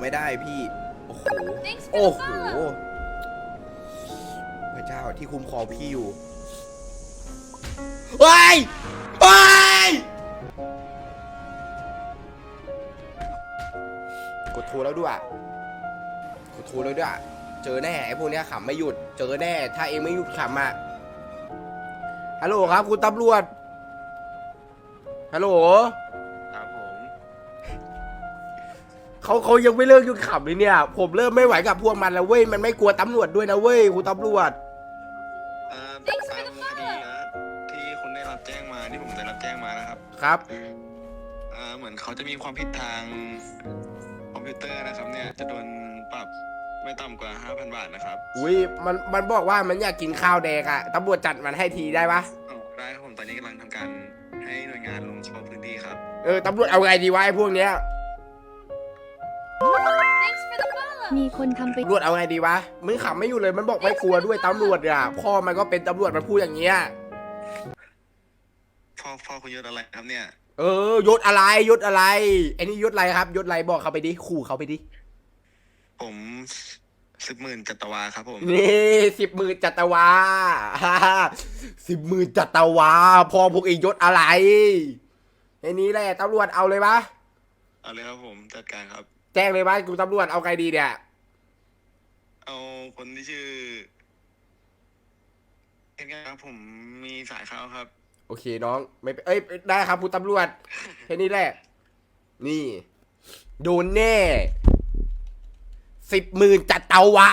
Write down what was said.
ไม่ได้พี่ โอ้โห Thanks for โอ้ the โห follow. พระเจ้าที่คุ้มครองพี่อยู่เฮ้ยเฮ้ยกดโทรแล้วด้วย กดโทรแล้วด้วย เจอแน่ไอ้พวกเนี้ยขำไม่หยุด เจอแน่ ถ้าเองไม่หยุดขำอะ ฮัลโหลครับ คุณตำรวจ ฮัลโหล เขาเขายังไม่เลิกหยุดขำเลยเนี่ย ผมเริ่มไม่ไหวกับพวกมันแล้วเว้ย มันไม่กลัวตำรวจด้วยนะเว้ยคุณตำรวจ เอ่อ Thanks for ตาม the คดีนะที่คุณได้รับแจ้งมาที่ผมได้รับแจ้งมานะครับครับ เอ่อเหมือนเขาจะมีความผิดทางคอมพิวเตอร์นะครับเนี่ยจะโดนปรับไม่ต่ำกว่า 5,000 บาทนะครับอุ้ยมันมันบอกว่ามันอยากกินข้าวแดงอะตำรวจจัดมันให้ทีได้ปะอ๋อได้ครับผมตอนนี้กำลังทำการให้หน่วยงานลงเฉพาะพื้นที่ครับ เออตำรวจเอาไงดีวะไอ้พวกเนี้ย มีคนทำไปตำรวจเอาไงดีวะ มึงขำไม่อยู่เลย มันบอกไม่กลัวด้วยตำรวจอะพ่อมันก็เป็นตำรวจมันพูดอย่างเงี้ย พ่อพ่อคุณยศอะไรครับเนี่ย เออยศอะไรยศอะไรไอ้นี่ยศอะไรครับยศอะไรบอกเขาไปดิ ขู่เขาไปดิ ผมสิบหมื่นจัตวาครับผม นี่สิบหมื่นจัตวาสิบหมื่นจัตวา พอพวกเองยศอะไรไอ้นี้แหละตำรวจเอาเลยปะเอาเลยครับผมจัดการครับ แจ้งเลยปะกูตำรวจเอาไงดีเนี่ย เอาคนที่ชื่อเห็นไงครับผมมีสายเข้าครับ โอเคน้องไม่เป็นเอ้ยได้ครับคุณตำรวจ แค่นี้แหละ นี่ โดนแน่สิบหมื่นจัตวา